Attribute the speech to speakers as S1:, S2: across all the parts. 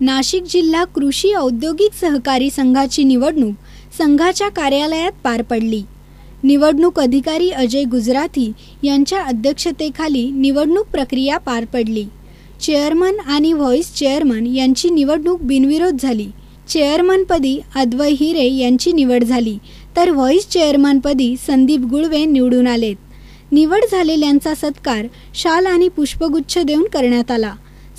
S1: नाशिक जिल्हा कृषी औद्योगिक सहकारी संघाची निवडणूक संघाच्या कार्यालयात पार पडली. निवडणूक अधिकारी अजय गुजराथी यांच्या अध्यक्षतेखाली निवडणूक प्रक्रिया पार पडली. चेअरमन आणि व्हॉईस चेअरमन यांची निवडणूक बिनविरोध झाली. चेअरमनपदी अद्वय हिरे यांची निवड झाली तर व्हॉईस चेअरमनपदी संदीप गुळवे निवडून आलेत. निवड झालेल्यांचा सत्कार शाल आणि पुष्पगुच्छ देऊन करण्यात आला.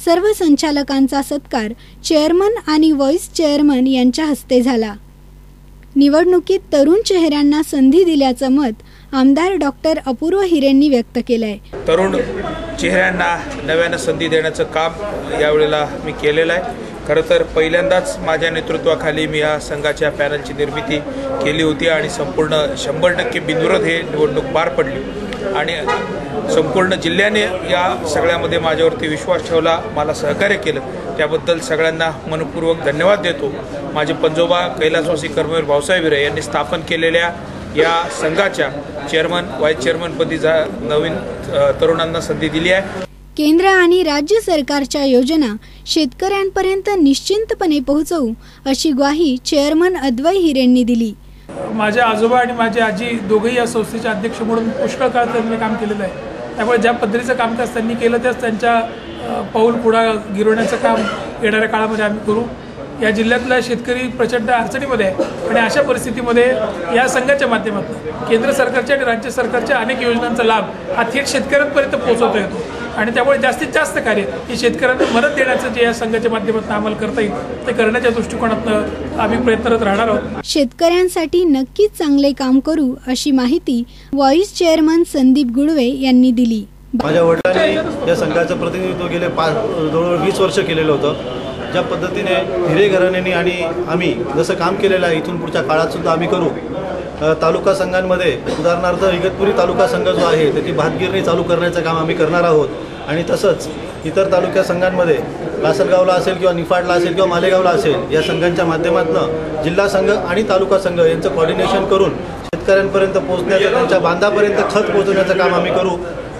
S1: सर्व संचालकांचा सत्कार चेअरमन आणि व्हाईस चेअरमन यांच्या हस्ते झाला. निवडणुकीत तरुण चेहऱ्यांना संधी दिल्याचं मत आमदार डॉक्टर अपूर्व हिरेंनी व्यक्त केलंय.
S2: तरुण चेहऱ्यांना नव्यानं संधी देण्याचं काम यावेळेला मी केलेलं आहे. खरं तर पहिल्यांदाच माझ्या नेतृत्वाखाली मी या संघाच्या पॅनलची निर्मिती केली होती आणि संपूर्ण शंभर टक्के बिनविरोध हे निवडणूक पार पडली. आणि संपूर्ण जिल्ह्याने या सगळ्यामध्ये माझ्यावरती विश्वास ठेवला मला सहकार्य केलं. त्याबद्दल सगळ्यांना मनपूर्वक धन्यवाद देतो. माझे पंजोबा कैलासवासी कर्मवीर भाऊसाहेब हिरे यांनी स्थापन केलेल्या या संघाच्या चेअरमन व्हाईस चेअरमनपदी जा नवीन तरुणांना संधी दिली आहे.
S1: केंद्र आणि राज्य सरकारच्या योजना शेतकऱ्यांपर्यंत निश्चिंतपणे पोहोचवू अशी ग्वाही चेअरमन अद्वै हिरेंनी दिली.
S3: माझे आजोबा आणि माझी आजी दोघंही या संस्थेचे अध्यक्ष म्हणून पुष्कळ काळ त्यांनी काम केलेलं आहे. त्यामुळे ज्या पद्धतीचं कामकाज त्यांनी केलं त्याच त्यांच्या पाऊल पुढा गिरवण्याचं काम येणाऱ्या काळामध्ये आम्ही करू. या जिल्ह्यातला शेतकरी प्रचंड अडचणीमध्ये आहे आणि अशा परिस्थितीमध्ये या संघाच्या माध्यमातून केंद्र सरकारच्या आणि राज्य सरकारच्या अनेक योजनांचा लाभ हा थेट शेतकऱ्यांपर्यंत पोहोचवता येतो. आणि त्यामुळे जास्तीत जास्त कार्य हे शेतकऱ्यांना मदत देण्याचं जे या संघाच्या माध्यमातून आम्हाला करता येईल ते करण्याच्या दृष्टिकोनातून आम्ही प्रयत्नरत राहणार आहोत.
S1: शेतकऱ्यांसाठी नक्कीच चांगले काम करू अशी माहिती व्हाईस चेअरमन संदीप गुळवे यांनी दिली.
S4: माझ्या वडिलांनी या संघाचं प्रतिनिधित्व गेले पाच जवळजवळ वीस वर्ष केलेलं होतं. ज्या पद्धतीने हिरे घराण्यांनी आणि आम्ही जसं काम केलेलं आहे इथून पुढच्या काळात सुद्धा आम्ही करू. तालुका संघांमध्ये उदाहरणार्थ इगतपुरी तालुका संघ जो आहे त्याची भातगिरणी चालू करण्याचं काम आम्ही करणार आहोत. आणि तसंच इतर तालुक्या संघांमध्ये लासलगावला असेल किंवा निफाडला असेल किंवा मालेगावला असेल या संघांच्या माध्यमातून जिल्हा संघ आणि तालुका संघ यांचं कॉर्डिनेशन करून शेतकऱ्यांपर्यंत पोहोचण्याचं त्यांच्या बांधापर्यंत खत पोहोचवण्याचं काम आम्ही करू.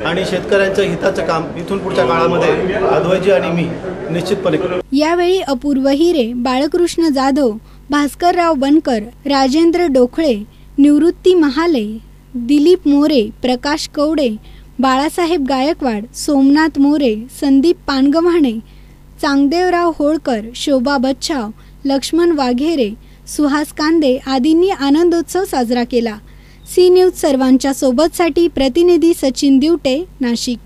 S4: आणि शेतकऱ्यांचं हिताचं काम इथून पुढच्या काळामध्ये अद्वैजी आणि मी निश्चितपणे करू.
S1: यावेळी अपूर्व हिरे बाळकृष्ण जाधव भास्करराव बनकर राजेंद्र डोखळे निवृत्ती महाले दिलीप मोरे प्रकाश कवडे बाळासाहेब गायकवाड सोमनाथ मोरे संदीप पानगव्हाणे चांगदेवराव होळकर शोभा बच्छाव लक्ष्मण वाघेरे सुहास कांदे आदींनी आनंदोत्सव साजरा केला. सी न्यूज सर्वांच्या सोबतसाठी प्रतिनिधी सचिन दिवटे नाशिक.